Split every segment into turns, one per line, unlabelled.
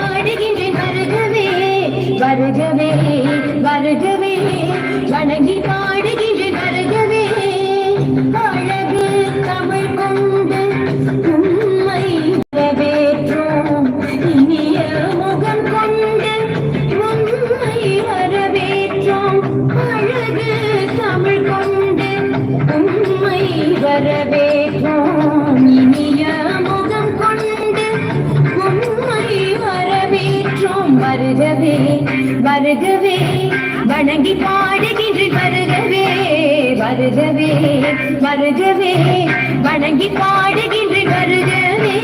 வணங்கி பாடுகின்றேன் வருகவே வருகவே வருகவே. வணங்கி பாடுகின்றேன் வருகவே. அழகு தமிழ் கொண்டு உண்மை வரவேற்றோம். இனிய முகம் கொண்டு உண்மை வரவேற்றோம். அழகு தமிழ் கொண்டு உண்மை வருகவே வணங்கி பாடுகின்ற வருகவே வருகவே வருகவே வணங்கி பாடுகின்ற வருகவே.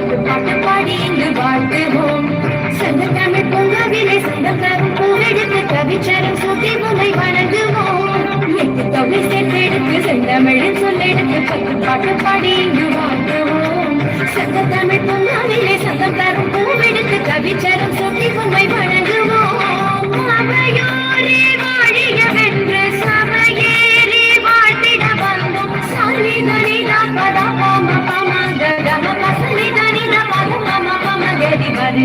பாட்டு பாட்டு பாடி இங்கு வாழ்த்துவோம் சொந்த தமிழ் பொங்கவிலே சொந்தம் தரும் பூவெடுத்து கவிச்சரம் சுத்தி உங்களை வணங்குவோம். எட்டு தொகை சேர்த்தெடுத்து செந்தமிழில் சொல்லெடுத்து பத்து பாட்டு பாடி இங்கு வாழ்த்துவோம் சொந்த தமிழ் பொங்கவிலே சொந்தம் தரும் பூவெடுத்து கவிச்சரம் சுத்தி உங்களை வணங்குவோம்.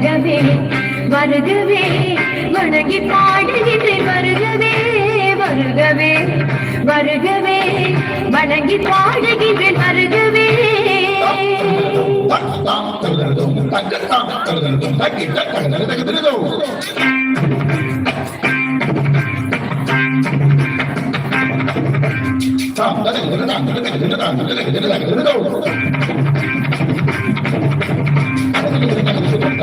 வருகவே வருகவே வணங்கி பாடுகின்றேன் வருகவே வருகவே வருகவே வணங்கி பாடுகின்றேன் வருகவே. வீசிடும்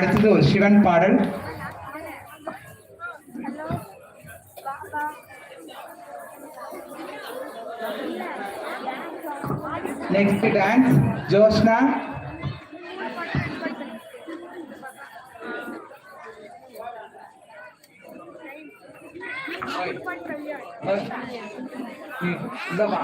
அடுத்தது ஒரு சிவன் பாடல் நெக்ஸ்ட் டான்ஸ் ஜோஷ்னா
இல்லவா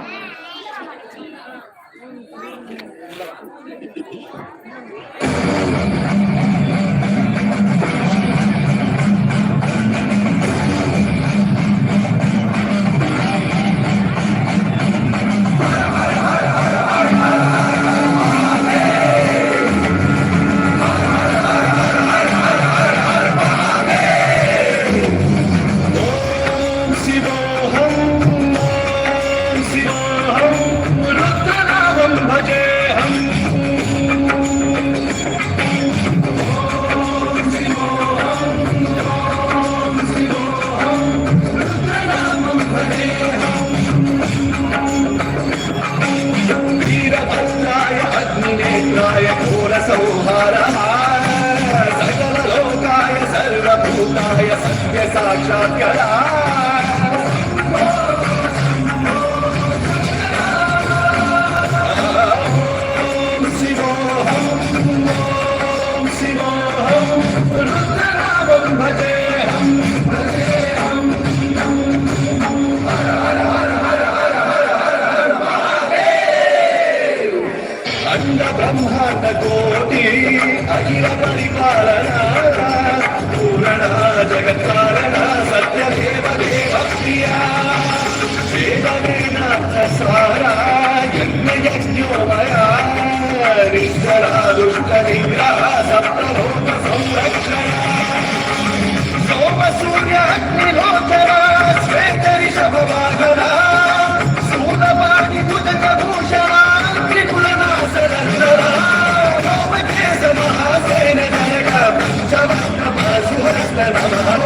అండ బ్రహ్మాండ కోటి అఖిల పరిపాలన పూరణ జగత్కారణ సత్యదేవ దేవ ప్రియా సారా యజ్ఞ యజ్ఞోమయా నిశ్చల దుష్ట నిగ్రహ సంరక్షణ సోమ సూర్య అగ్నిలోచనా ভালো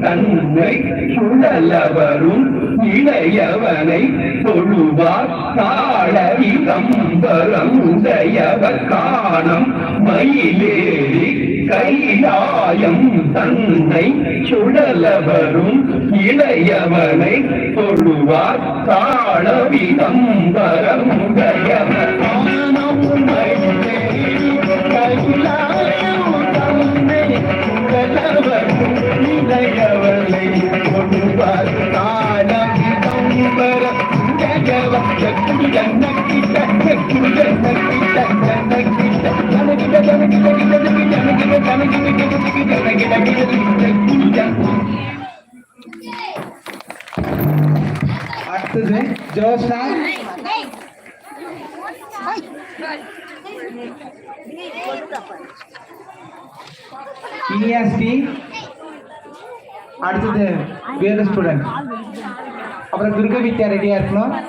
நன்மை சுழலவரும் இளையவனை தொழுவார். தாழவி கம்பரமுடையவர் காணம். மயிலேறி கைலாயம் தன்னை சுழலவரும் இளையவனை தொழுவார். தாழவி கம்பரமுடைய
அடுத்தது ஜோசா இஎஸ்டி அடுத்தது வேறு ஸ்டூடெண்ட் அப்புறம் துர்க வித்யா ரெடியா இருக்கணும்.